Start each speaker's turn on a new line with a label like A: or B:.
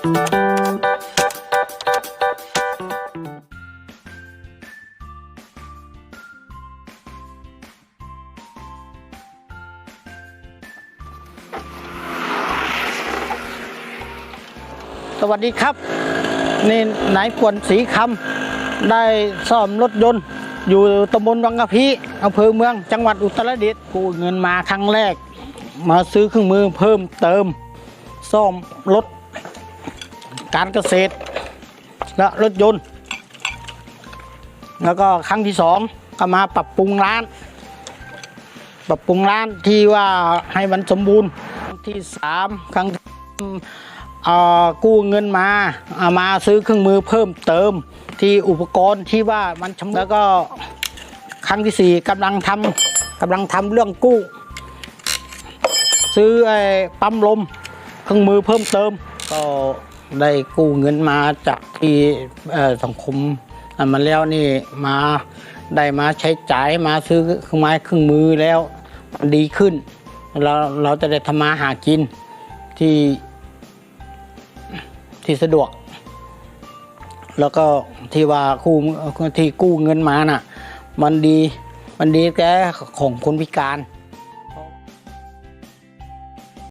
A: สวัสดีครับ นี่นายกวนศรีคำได้ซ่อมรถยนต์ อยู่ตำบลวังกะพีอำเภอเมืองจังหวัดอุตรดิตถ์กู้เงินมาครั้งแรก มาซื้อเครื่องมือเพิ่มเติม ซ่อมรถ การเกษตร และรถยนต์ แล้วก็ครั้งที่สองก็มาปรับปรุงร้าน ปรับปรุงร้านที่ว่าให้มันสมบูรณ์ครั้งที่สามครั้งกู้เงินมาเอามาซื้อเครื่องมือเพิ่มเติมที่อุปกรณ์ที่ว่ามันชำรุดแล้วก็ครั้งที่สี่กำลังทำกำลังทำเรื่องกู้ ซื้อไอ้ปั๊มลมเครื่องมือเพิ่มเติมก็ ได้กู้เงินมาจากที่สังคมมาแล้วนี่มาได้มาใช้จ่ายมาซื้อเครื่องไม้เครื่องมือแล้วมันดีขึ้น เราเราจะได้ทำมาหากินที่ที่สะดวก แล้วก็ที่ว่ากู้ที่กู้เงินมาน่ะ มันดีมันดีแก่ของคนพิการ